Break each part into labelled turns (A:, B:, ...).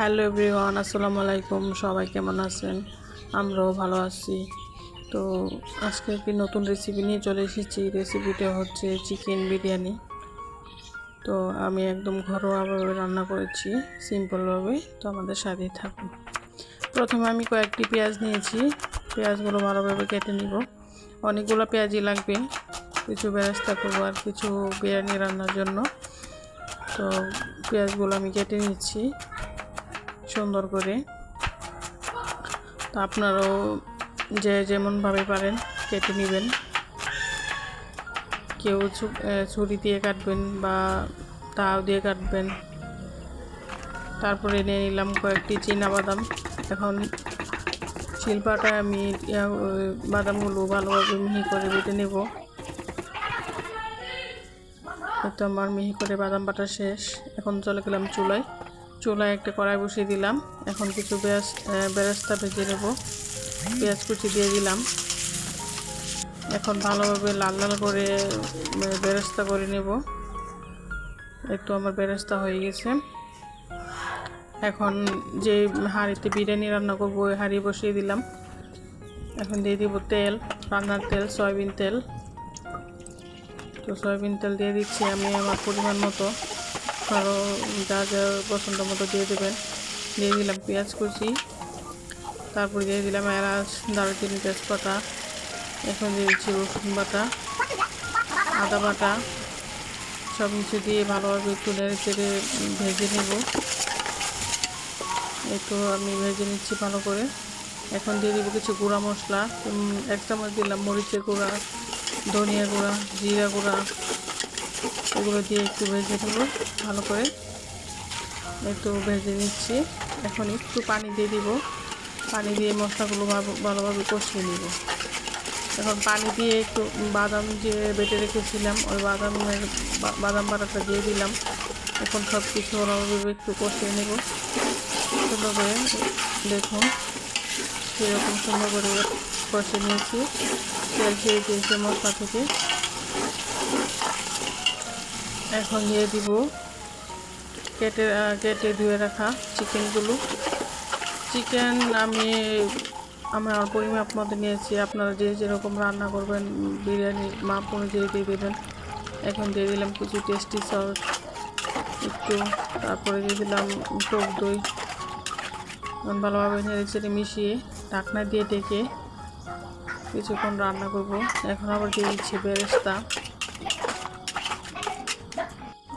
A: Hello everyone, আসসালামু আলাইকুম। সবাই কেমন আছেন? আমরাও ভালো আছি। তো আজকে একটি নতুন রেসিপি নিয়ে চলে এসেছি। রেসিপিটা হচ্ছে চিকেন বিরিয়ানি। তো আমি একদম ঘরোয়াভাবে রান্না করেছি সিম্পলভাবে তো আমাদের সাথেই থাকুন। প্রথমে আমি কয়েকটি পেঁয়াজ নিয়েছি। পেঁয়াজগুলো ভালোভাবে কেটে নিব। অনেকগুলো পেঁয়াজই লাগবে। কিছু বেরেস্তা করব আর কিছু বিরিয়ানি রান্নার জন্য। তো পেঁয়াজগুলো আমি কেটে নিচ্ছি। সুন্দর করে। তো আপনারাও যে যেমনভাবে পারেন কেটে নেবেন। কেউ ছুরি দিয়ে কাটবেন বা তাও দিয়ে কাটবেন। তারপরে নিয়ে নিলাম কয়েকটি চীনা বাদাম এখন শিল্পাটায় আমি বাদামগুলো ভালোভাবে মিহি করে বেটে নেব। তো আমার মিহি করে বাদাম বাটা শেষ। এখন চলে গেলাম চুলায়। চুলায় একটা কড়াই বসিয়ে দিলাম। এখন কিছু আহ, বেরেস্তা ভেজে নেব। পেঁয়াজ কুচি দিয়ে দিলাম। এখন ভালোভাবে লাল লাল করে বেরেস্তা করে নেব। একটু আমার বেরেস্তা হয়ে গেছে। এখন যে হাঁড়িতে বিরিয়ানি রান্না করব ওই হাঁড়ি বসিয়ে দিলাম। এখন দিয়ে দিব তেল রান্নার তেল সয়াবিন তেল। তো সয়াবিন তেল দিয়ে দিচ্ছি আমি আমার পরিমাণ মতো। আরও যা যা পছন্দ মতো দিয়ে দেবেন। দিয়ে দিলাম পেঁয়াজ কুচি, তারপর দিয়ে দিলাম এলাচ, দারুচিনি তেজপাতা, এখন দিয়ে দিচ্ছি রসুন বাটা, আদা বাটা সব কিছু দিয়ে ভালোভাবে একটু নেড়ে চেড়ে ভেজে নেব। একটু আমি ভেজে নিচ্ছি ভালো করে। এখন দিয়ে দিব কিছু গুঁড়া মশলা এক চামচ দিলাম মরিচের গুঁড়া, ধনিয়া গুঁড়া, জিরা গুঁড়া এগুলো দিয়ে একটু ভেজে নেব, ভালো করে। একটু ভেজে নিচ্ছি। এখন একটু পানি দিয়ে দিব। পানি দিয়ে মশলাগুলো ভালো- ভালোভাবে কষিয়ে নিব। এখন পানি দিয়ে একটু বাদাম যে বেটে রেখেছিলাম, ওই বাদামের বাদাম বাটাটা দিয়ে দিলাম। এখন সব কিছু ভালোভাবে একটু কষিয়ে নেব। সুন্দর করে দেখুন, কীরকম সুন্দর করে কষে নিয়েছি। তেল ছেড়ে দিয়েছে মশলা থেকে। এখন দিয়ে দিব। কেটে কেটে ধুয়ে রাখা চিকেনগুলো। চিকেন আমি, আমার পরিমাপ মতো নিয়েছি। আপনারা যে যেরকম রান্না করবেন বিরিয়ানির মাপ অনুযায়ী দিয়ে দেবেন। এখন দিয়ে দিলাম কিছু টেস্টি সস, একটু তারপরে দিয়ে দিলাম টক দই। ভালোভাবে নেড়ে চেড়ে মিশিয়ে ঢাকনা দিয়ে ডেকে কিছুক্ষণ রান্না করব। এখন আবার দিয়ে দিচ্ছি বেরেস্তা।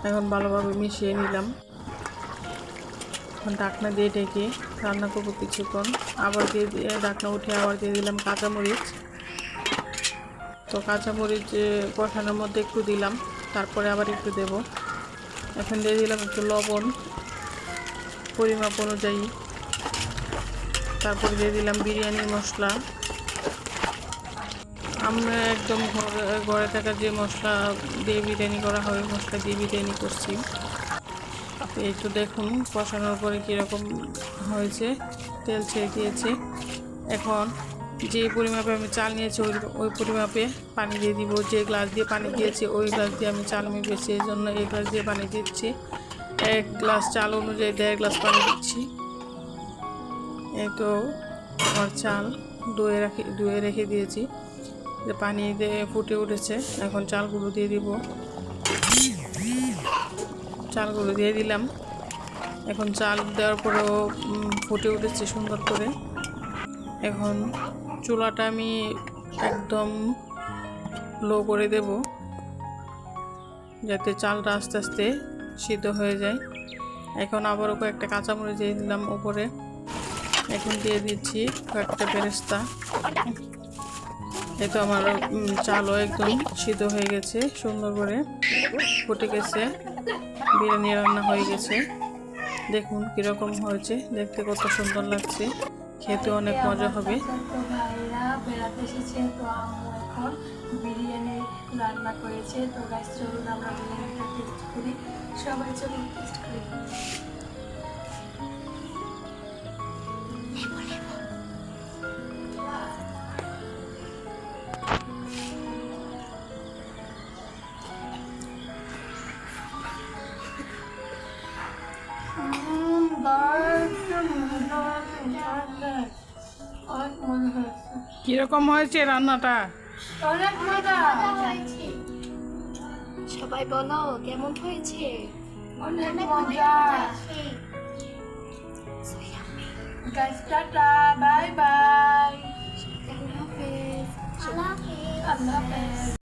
A: এখন ভালোভাবে মিশিয়ে নিলাম। এখন ঢাকনা দিয়ে ডেকে রান্না করব কিছুক্ষণ। আবার দিয়ে দিয়ে ঢাকনা উঠে আবার দিয়ে দিলাম কাঁচামরিচ। তো কাঁচামরিচ কষানোর মধ্যে একটু দিলাম, তারপরে আবার একটু দেব। এখন দিয়ে দিলাম একটু লবণ, পরিমাপ অনুযায়ী। তারপরে দিয়ে দিলাম বিরিয়ানি মশলা। আমরা একদম ঘরে থাকা যে মশলা দিয়ে বিরিয়ানি করা হয়, মশলা দিয়ে বিরিয়ানি করছি। এই তো দেখুন কষানোর পরে কীরকম হয়েছে। তেল ছেড়ে দিয়েছে। এখন যে পরিমাপে আমি চাল নিয়েছি, ওই ওই পরিমাপে পানি দিয়ে দিব। যে গ্লাস দিয়ে পানি দিয়েছি, ওই গ্লাস দিয়ে আমি চাল মেপেছি। এই জন্য এই গ্লাস দিয়ে পানি দিচ্ছি। এক গ্লাস চাল অনুযায়ী দেড় গ্লাস পানি দিচ্ছি। এই তো আমার চাল ধুয়ে রাখি, ধুয়ে রেখে দিয়েছি। যে পানি দিয়ে ফুটে উঠেছে। এখন চালগুলো দিয়ে দিব। চালগুলো দিয়ে দিলাম। এখন চাল দেওয়ার পরেও ফুটে উঠেছে সুন্দর করে। এখন চুলাটা আমি একদম লো করে দেব, যাতে চালটা আস্তে আস্তে সিদ্ধ হয়ে যায়। এখন আবারও কয়েকটা কাঁচামরিচ দিয়ে দিলাম উপরে। এখন দিয়ে দিচ্ছি কয়েকটা বেরেস্তা। এই তো আমার চালও একদম সিদ্ধ হয়ে গেছে, সুন্দর করে ফুটে গেছে। বিরিয়ানি রান্না হয়ে গেছে। দেখুন কীরকম হয়েছে, দেখতে কত সুন্দর লাগছে। খেতে অনেক মজা হবে।
B: রান্না করেছে তো গাছ চলুন আমরা টেস্ট করি সবাই চলুন টেস্ট করি।
A: কীরকম হয়েছে রান্নাটা?
B: অনেক মজা।
C: সবাই বলো কেমন হয়েছে?
B: অনেক মজা। গাইস টাটা বাই বাই
C: আল্লাহ হাফেজ।
B: আল্লাহ হাফেজ।